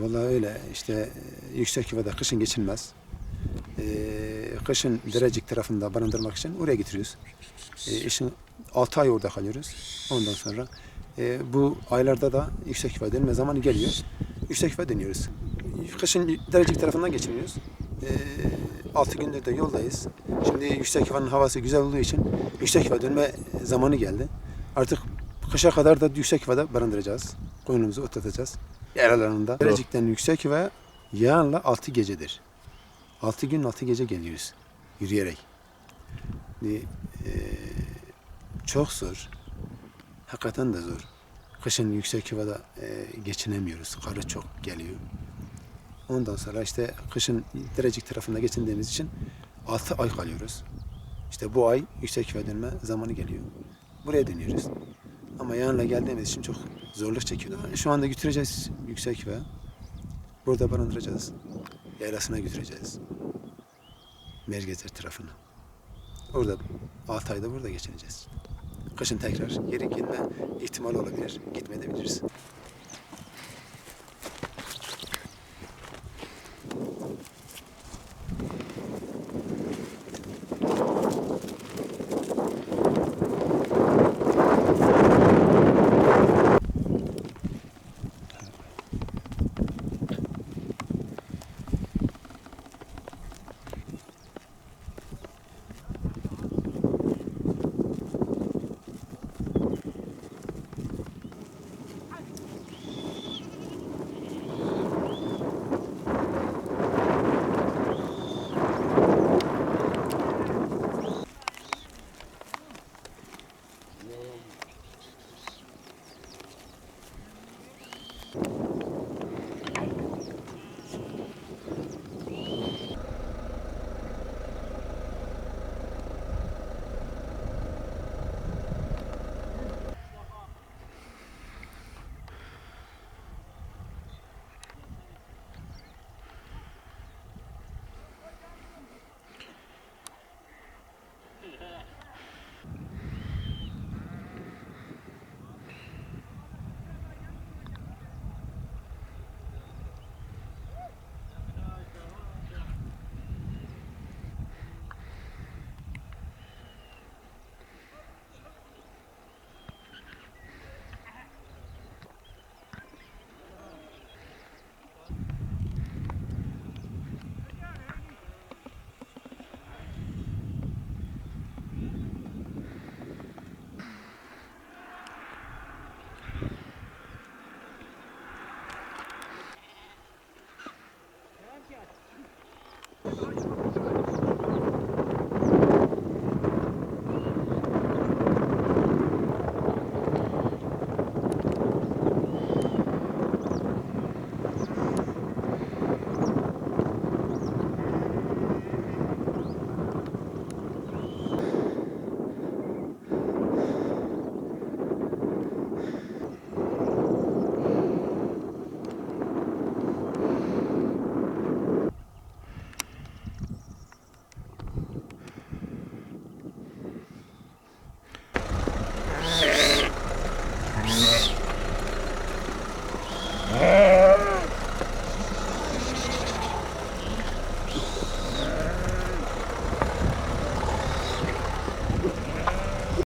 Vallahi öyle işte e, yüksek yuvada kışın geçilmez. Ee, kışın Derecik tarafında barındırmak için oraya getiriyoruz. Ee, işin 6 ay orada kalıyoruz. Ondan sonra e, bu aylarda da yüksek yuva dönme zamanı geliyor. Yüksek yuva dönüyoruz. Kışın Derecik tarafından geçiniyoruz. Ee, 6 gündür de yoldayız. Şimdi yüksek yuvanın havası güzel olduğu için yüksek yuva dönme zamanı geldi. Artık kışa kadar da yüksek yuvada barındıracağız. Koyunumuzu otlatacağız. Yer alanında. Derecikten yüksek yuva yağınla 6 gecedir. 6 gün 6 gece geliyoruz yürüyerek. Eee, çok zor. Hakikaten de zor. Kışın yüksek yuvada eee, geçinemiyoruz. Karı çok geliyor. Ondan sonra işte kışın Derecik tarafında geçindiğimiz için 6 ay kalıyoruz. İşte bu ay yüksek yuva dönme zamanı geliyor. Buraya dönüyoruz. Ama yanına geldiğimiz için çok zorluk çekiyorlar. Şu anda götüreceğiz yüksek yuva. Burada barındıracağız. Yaylasına götüreceğiz. Mergezer tarafına. Orada 6 ayda burada geçineceğiz. Kışın tekrar geri gitme ihtimali olabilir. Gitmeyebiliriz.